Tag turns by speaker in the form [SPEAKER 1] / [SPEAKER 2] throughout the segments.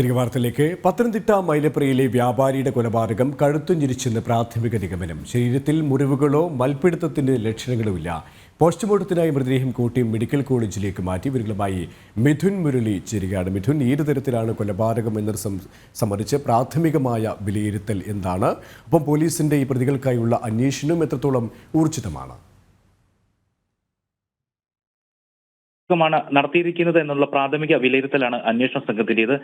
[SPEAKER 1] തിരികെ വാർത്തയിലേക്ക്. പത്തനംതിട്ട മൈലപ്രയിലെ വ്യാപാരിയുടെ കൊലപാതകം കഴുത്തുഞ്ഞിരിച്ചെന്ന് പ്രാഥമിക നിഗമനം. ശരീരത്തിൽ മുറിവുകളോ മൽപിടുത്തത്തിന്റെ ലക്ഷണങ്ങളോ ഇല്ല പോസ്റ്റ്മോർട്ടത്തിനായി മൃതദേഹം കൂട്ടി മെഡിക്കൽ കോളേജിലേക്ക് മാറ്റി. ഇവരുമായി മിഥുൻ മുരളി ചേരുകയാണ്. മിഥുൻ ഏത് തരത്തിലാണ് കൊലപാതകം എന്നത് സം- സംബന്ധിച്ച് പ്രാഥമികമായ വിലയിരുത്തൽ എന്താണ്? ഒപ്പം പോലീസിന്റെ ഈ പ്രതികൾക്കായുള്ള അന്വേഷണം എത്രത്തോളം ഊർജിതമാണ്?
[SPEAKER 2] മാണ് നടത്തിയിരിക്കുന്നത് എന്നുള്ള പ്രാഥമിക വിലയിരുത്തലാണ് അന്വേഷണ സംഘത്തിന്റേത്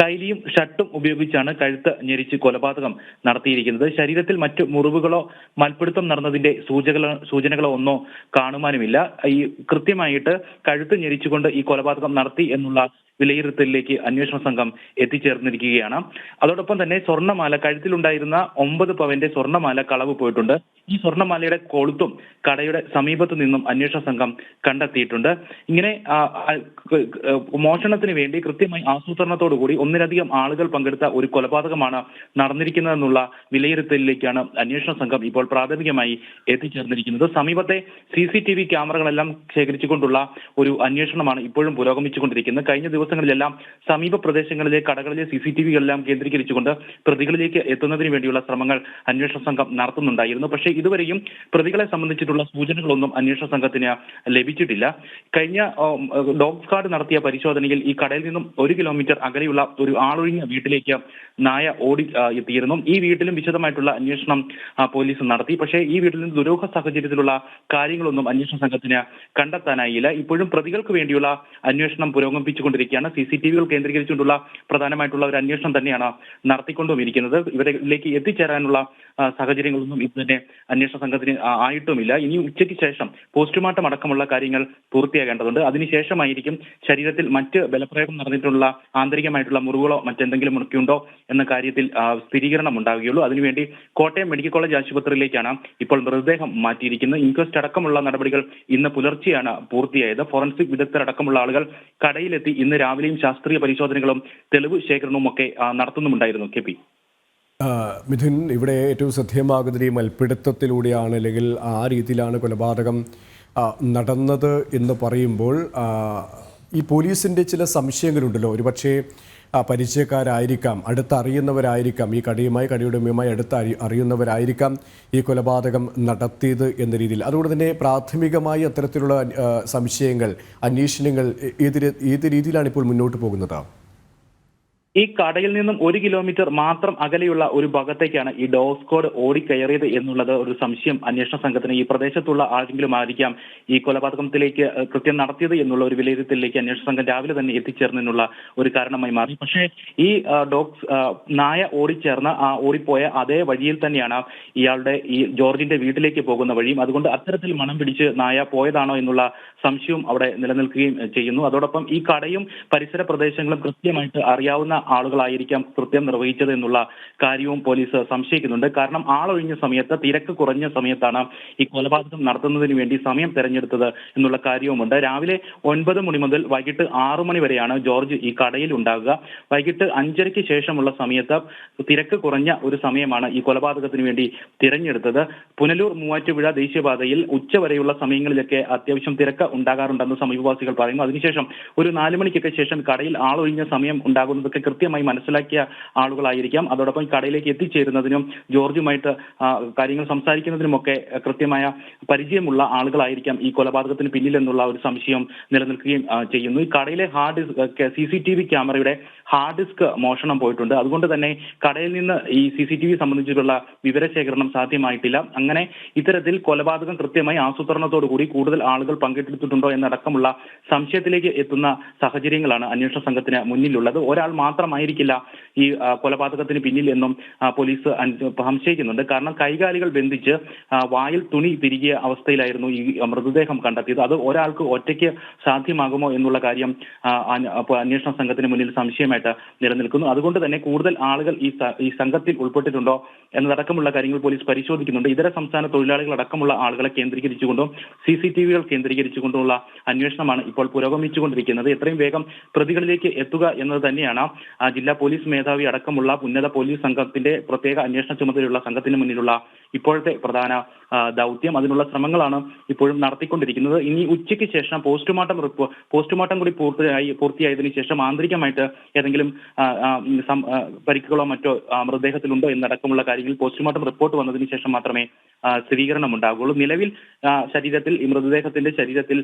[SPEAKER 2] കൈലിയും ഷട്ടും ഉപയോഗിച്ചാണ് കഴുത്ത് ഞെരിച്ച് കൊലപാതകം നടത്തിയിരിക്കുന്നത്. ശരീരത്തിൽ മറ്റു മുറിവുകളോ മൽപ്പിടുത്തം നടന്നതിന്റെ സൂചകളോ സൂചനകളോ ഒന്നോ കാണുവാനുമില്ല. ഈ കൃത്യമായിട്ട് കഴുത്ത് ഞെരിച്ചുകൊണ്ട് ഈ കൊലപാതകം നടത്തി എന്നുള്ള വിലയിരുത്തലിലേക്ക് അന്വേഷണ സംഘം എത്തിച്ചേർന്നിരിക്കുകയാണ്. അതോടൊപ്പം തന്നെ സ്വർണമാല കഴുത്തിലുണ്ടായിരുന്ന ഒമ്പത് പവന്റെ സ്വർണമാല കളവ് പോയിട്ടുണ്ട്. ഈ സ്വർണമാലയുടെ കൊളുത്തും കടയുടെ സമീപത്തു നിന്നും അന്വേഷണ സംഘം കണ്ടെത്തിയിട്ടുണ്ട്. ഇങ്ങനെ മോഷണത്തിന് വേണ്ടി കൃത്യമായി ആസൂത്രണത്തോടു കൂടി ഒന്നിലധികം ആളുകൾ പങ്കെടുത്ത ഒരു കൊലപാതകമാണ് നടന്നിരിക്കുന്നതെന്നുള്ള വിലയിരുത്തലിലേക്കാണ് അന്വേഷണ സംഘം ഇപ്പോൾ പ്രാഥമികമായി എത്തിച്ചേർന്നിരിക്കുന്നത്. സമീപത്തെ സി സി ടി വി ക്യാമറകളെല്ലാം ശേഖരിച്ചുകൊണ്ടുള്ള ഒരു അന്വേഷണമാണ് ഇപ്പോഴും പുരോഗമിച്ചുകൊണ്ടിരിക്കുന്നത്. കഴിഞ്ഞ ദിവസങ്ങളിലെല്ലാം സമീപ പ്രദേശങ്ങളിലെ കടകളിലെ സി സി ടി വികളെല്ലാം കേന്ദ്രീകരിച്ചുകൊണ്ട് പ്രതികളിലേക്ക് എത്തുന്നതിന് വേണ്ടിയുള്ള ശ്രമങ്ങൾ അന്വേഷണ സംഘം നടത്തുന്നുണ്ടായിരുന്നു. പക്ഷേ ഇതുവരെയും പ്രതികളെ സംബന്ധിച്ചിട്ടുള്ള സൂചനകളൊന്നും അന്വേഷണ സംഘത്തിന് ലഭിച്ചിട്ടില്ല. കഴിഞ്ഞ ഡോഗ് സ്ക്വാഡ് നടത്തിയ പരിശോധനയിൽ ഈ കടയിൽ നിന്നും ഒരു കിലോമീറ്റർ അകലെയുള്ള ഒരു ആളൊഴിഞ്ഞ വീട്ടിലേക്ക് നായ ഓടി എത്തിയിരുന്നു. ഈ വീട്ടിലും വിശദമായിട്ടുള്ള അന്വേഷണം പോലീസ് നടത്തി. പക്ഷേ ഈ വീട്ടിൽ നിന്ന് ദുരൂഹ സാഹചര്യത്തിലുള്ള കാര്യങ്ങളൊന്നും അന്വേഷണ സംഘത്തിന് കണ്ടെത്താനായില്ല. ഇപ്പോഴും പ്രതികൾക്ക് വേണ്ടിയുള്ള അന്വേഷണം പുരോഗമിപ്പിച്ചുകൊണ്ടിരിക്കുകയാണ് സി സി ടി വികൾ കേന്ദ്രീകരിച്ചുകൊണ്ടുള്ള പ്രധാനമായിട്ടുള്ള ഒരു അന്വേഷണം തന്നെയാണ് നടത്തിക്കൊണ്ടുമിരിക്കുന്നത് ഇവരിലേക്ക് എത്തിച്ചേരാനുള്ള സാഹചര്യങ്ങളൊന്നും ഇത് തന്നെ അന്വേഷണ സംഘത്തിന് ആയിട്ടുമില്ല. ഇനി ഉച്ചയ്ക്ക് ശേഷം പോസ്റ്റ്മോർട്ടം അടക്കമുള്ള കാര്യങ്ങൾ പൂർത്തിയാകേണ്ടതുണ്ട്. അതിനുശേഷമായിരിക്കും ശരീരത്തിൽ മറ്റ് ബലപ്രയോഗം നടന്നിട്ടുള്ള ആന്തരികമായിട്ടുള്ള മുറിവുകളോ മറ്റെന്തെങ്കിലും മുറിക്കുണ്ടോ എന്ന കാര്യത്തിൽ സ്ഥിരീകരണം ഉണ്ടാവുകയുള്ളൂ. അതിനുവേണ്ടി കോട്ടയം മെഡിക്കൽ കോളേജ് ആശുപത്രിയിലേക്കാണ് ഇപ്പോൾ മൃതദേഹം മാറ്റിയിരിക്കുന്നത്. ഇൻക്വസ്റ്റ് അടക്കമുള്ള നടപടികൾ ഇന്ന് പുലർച്ചെയാണ് പൂർത്തിയായത്. ഫോറൻസിക് വിദഗ്ധരടക്കമുള്ള ആളുകൾ കടയിലെത്തി ഇന്ന് രാവിലെയും ശാസ്ത്രീയ പരിശോധനകളും തെളിവ് ശേഖരണവും ഒക്കെ നടത്തുന്നുമുണ്ടായിരുന്നു കെ പി.
[SPEAKER 1] മിഥുൻ ഇവിടെ ഏറ്റവും ശ്രദ്ധേയമാകുന്നത് ഈ മൽപ്പിടുത്തത്തിലൂടെയാണ് അല്ലെങ്കിൽ ആ രീതിയിലാണ് കൊലപാതകം നടന്നത് എന്ന് പറയുമ്പോൾ ഈ പോലീസിന്റെ ചില സംശയങ്ങളുണ്ടല്ലോ. ഒരുപക്ഷേ പരിചയക്കാരായിരിക്കാം അടുത്തറിയുന്നവരായിരിക്കാം ഈ കടയുമായി കടയുടമയുമായി അടുത്ത അറി അറിയുന്നവരായിരിക്കാം ഈ കൊലപാതകം നടത്തിയത് എന്ന രീതിയിൽ. അതുകൊണ്ട് തന്നെ പ്രാഥമികമായി അത്തരത്തിലുള്ള സംശയങ്ങൾ അന്വേഷണങ്ങൾ ഏത് ഏത് രീതിയിലാണ് ഇപ്പോൾ മുന്നോട്ട് പോകുന്നത്?
[SPEAKER 2] ഈ കടയിൽ നിന്നും ഒരു കിലോമീറ്റർ മാത്രം അകലെയുള്ള ഒരു ഭാഗത്തേക്കാണ് ഈ ഡോസ്കോഡ് ഓടിക്കയറിയത് എന്നുള്ളത് ഒരു സംശയം. അന്വേഷണ സംഘത്തിന് ഈ പ്രദേശത്തുള്ള ആരെങ്കിലും ആയിരിക്കാം ഈ കൊലപാതകത്തിലേക്ക് കൃത്യം നടത്തിയത് എന്നുള്ള ഒരു വിലയിരുത്തലിലേക്ക് അന്വേഷണ സംഘം രാവിലെ തന്നെ എത്തിച്ചേർന്നതിനുള്ള ഒരു കാരണമായി മാറി. പക്ഷേ ഈ ആ, നായ ഓടിച്ചേർന്ന് ആ ഓടിപ്പോയ അതേ വഴിയിൽ തന്നെയാണ് ഇയാളുടെ ഈ ജോർജിന്റെ വീട്ടിലേക്ക് പോകുന്ന വഴിയും. അതുകൊണ്ട് അത്തരത്തിൽ മണം പിടിച്ച് നായ പോയതാണോ എന്നുള്ള സംശയവും അവിടെ നിലനിൽക്കുകയും ചെയ്യുന്നു. അതോടൊപ്പം ഈ കടയും പരിസര പ്രദേശങ്ങളും കൃത്യമായിട്ട് അറിയാവുന്ന ആളുകളായിരിക്കാം കൃത്യം നിർവഹിച്ചത് എന്നുള്ള കാര്യവും പോലീസ് സംശയിക്കുന്നുണ്ട്. കാരണം ആളൊഴിഞ്ഞ സമയത്ത് തിരക്ക് കുറഞ്ഞ സമയത്താണ് ഈ കൊലപാതകം നടത്തുന്നതിന് വേണ്ടി സമയം തെരഞ്ഞെടുത്തത് എന്നുള്ള കാര്യവുമുണ്ട്. രാവിലെ ഒൻപത് മണി മുതൽ വൈകിട്ട് ആറു മണി വരെയാണ് ജോർജ് ഈ കടയിൽ ഉണ്ടാകുക വൈകിട്ട് അഞ്ചരയ്ക്ക് ശേഷമുള്ള സമയത്ത് തിരക്ക് കുറഞ്ഞ ഒരു സമയമാണ് ഈ കൊലപാതകത്തിന് വേണ്ടി തിരഞ്ഞെടുത്തത്. പുനലൂർ മൂവാറ്റുപുഴ ദേശീയപാതയിൽ ഉച്ചവരെയുള്ള സമയങ്ങളിലൊക്കെ അത്യാവശ്യം തിരക്ക് ഉണ്ടാകാറുണ്ടെന്ന് സമീപവാസികൾ പറയുന്നു. അതിനുശേഷം ഒരു നാല് മണിക്കൊക്കെ ശേഷം കടയിൽ ആളൊഴിഞ്ഞ സമയം ഉണ്ടാകുന്നതൊക്കെ കൃത്യമായി മനസ്സിലാക്കിയ ആളുകളായിരിക്കാം. അതോടൊപ്പം കടയിലേക്ക് എത്തിച്ചേരുന്നതിനും ജോർജുമായിട്ട് കാര്യങ്ങൾ സംസാരിക്കുന്നതിനുമൊക്കെ കൃത്യമായ പരിചയമുള്ള ആളുകളായിരിക്കാം ഈ കൊലപാതകത്തിന് പിന്നിലെന്നുള്ള ഒരു സംശയം നിലനിൽക്കുകയും ചെയ്യുന്നു. ഈ കടയിലെ hard disk C C T V ക്യാമറയുടെ ഹാർഡ് ഡിസ്ക് മോഷണം പോയിട്ടുണ്ട്. അതുകൊണ്ട് തന്നെ കടയിൽ നിന്ന് ഈ സി സി ടി വി സംബന്ധിച്ചിട്ടുള്ള വിവരശേഖരണം സാധ്യമായിട്ടില്ല. അങ്ങനെ ഇത്തരത്തിൽ കൊലപാതകം കൃത്യമായി ആസൂത്രണത്തോടു കൂടി കൂടുതൽ ആളുകൾ പങ്കെടുത്തിട്ടുണ്ടോ എന്നടക്കമുള്ള സംശയത്തിലേക്ക് എത്തുന്ന സാഹചര്യങ്ങളാണ് അന്വേഷണ സംഘത്തിന് മുന്നിലുള്ളത്. ഒരാൾ മാത്രമായിരിക്കില്ല ഈ കൊലപാതകത്തിന് പിന്നിൽ എന്നും പോലീസ് സംശയിക്കുന്നുണ്ട്. കാരണം കൈകാലികൾ ബന്ധിച്ച് വായിൽ തുണി തിരികിയ അവസ്ഥയിലായിരുന്നു ഈ മൃതദേഹം കണ്ടെത്തിയത്. അത് ഒരാൾക്ക് ഒറ്റയ്ക്ക് സാധ്യമാകുമോ എന്നുള്ള കാര്യം അന്വേഷണ സംഘത്തിന് മുന്നിൽ സംശയമായിട്ട് നിലനിൽക്കുന്നു. അതുകൊണ്ട് തന്നെ കൂടുതൽ ആളുകൾ ഈ സംഘത്തിൽ ഉൾപ്പെട്ടിട്ടുണ്ടോ എന്നതടക്കമുള്ള കാര്യങ്ങൾ പോലീസ് പരിശോധിക്കുന്നുണ്ട്. ഇതര സംസ്ഥാന തൊഴിലാളികൾ അടക്കമുള്ള ആളുകളെ കേന്ദ്രീകരിച്ചുകൊണ്ടും സി സി ടി വികൾ കേന്ദ്രീകരിച്ചുകൊണ്ടുള്ള അന്വേഷണമാണ് ഇപ്പോൾ പുരോഗമിച്ചുകൊണ്ടിരിക്കുന്നത്. എത്രയും വേഗം പ്രതികളിലേക്ക് എത്തുക എന്നത് തന്നെയാണ് ജില്ലാ പോലീസ് മേധാവി അടക്കമുള്ള ഉന്നത പോലീസ് സംഘത്തിന്റെ പ്രത്യേക അന്വേഷണ ചുമതലയുള്ള സംഘത്തിന് മുന്നിലുള്ള ഇപ്പോഴത്തെ പ്രധാന ദൗത്യം അതിനുള്ള ശ്രമങ്ങളാണ് ഇപ്പോഴും നടത്തിക്കൊണ്ടിരിക്കുന്നത്. ഇനി ഉച്ചയ്ക്ക് ശേഷം പോസ്റ്റ്മോർട്ടം റിപ്പോർട്ട് പോസ്റ്റ്മോർട്ടം കൂടി പൂർത്തിയായി പൂർത്തിയായതിനു ശേഷം ആന്തരികമായിട്ട് ഏതെങ്കിലും പരിക്കുകളോ മറ്റോ മൃതദേഹത്തിലുണ്ടോ എന്നടക്കമുള്ള കാര്യങ്ങൾ പോസ്റ്റ്മോർട്ടം റിപ്പോർട്ട് വന്നതിന് ശേഷം മാത്രമേ സ്ഥിരീകരണം ഉണ്ടാകുള്ളൂ നിലവിൽ ശരീരത്തിൽ ഈ മൃതദേഹത്തിന്റെ ശരീരത്തിൽ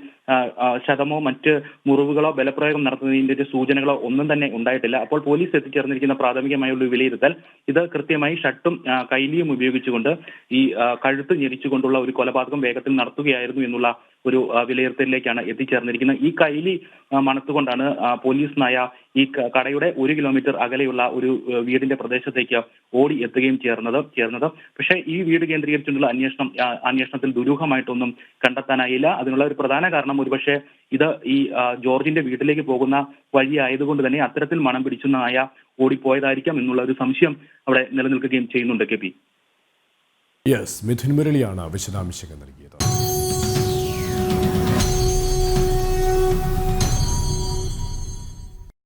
[SPEAKER 2] ശതമോ മറ്റ് മുറിവുകളോ ബലപ്രയോഗം നടത്തുന്നതിന്റെ ഒരു സൂചനകളോ ഒന്നും തന്നെ ഉണ്ടായിട്ടില്ല. അപ്പോൾ പോലീസ് എത്തിച്ചേർന്നിരിക്കുന്ന പ്രാഥമികമായുള്ള വിലയിരുത്തൽ ഇത് കൃത്യമായി ഷട്ടും കൈലിയും ഉപയോഗിച്ചുകൊണ്ട് ഈ കഴുത്ത് കഴുത്ത് ഞെരിച്ചുകൊണ്ടുള്ള ഒരു കൊലപാതകം വേഗത്തിൽ നടത്തുകയായിരുന്നു എന്നുള്ള ഒരു വിലയിരുത്തലിലേക്കാണ് എത്തിച്ചേർന്നിരിക്കുന്നത്. ഈ കൈലി മണത്തുകൊണ്ടാണ് പോലീസ് നായ ഈ കടയുടെ ഒരു കിലോമീറ്റർ അകലെയുള്ള ഒരു വീടിന്റെ പ്രദേശത്തേക്ക് ഓടി എത്തുകയും ചേർന്നത് ചേർന്നത്. പക്ഷേ ഈ വീട് കേന്ദ്രീകരിച്ചുകൊണ്ടുള്ള അന്വേഷണം അന്വേഷണത്തിൽ ദുരൂഹമായിട്ടൊന്നും കണ്ടെത്താനായില്ല. അതിനുള്ള ഒരു പ്രധാന കാരണം ഒരുപക്ഷെ ഇത് ഈ ജോർജിന്റെ വീട്ടിലേക്ക് പോകുന്ന വഴി ആയതുകൊണ്ട് തന്നെ അത്തരത്തിൽ മണം പിടിച്ചു നായ ഓടിപ്പോയതായിരിക്കാം എന്നുള്ള ഒരു സംശയം അവിടെ നിലനിൽക്കുകയും ചെയ്യുന്നുണ്ട് കെ
[SPEAKER 1] യെസ് മിഥുൻ മുരളിയാണ് വിശദാംശങ്ങൾ നൽകിയത്.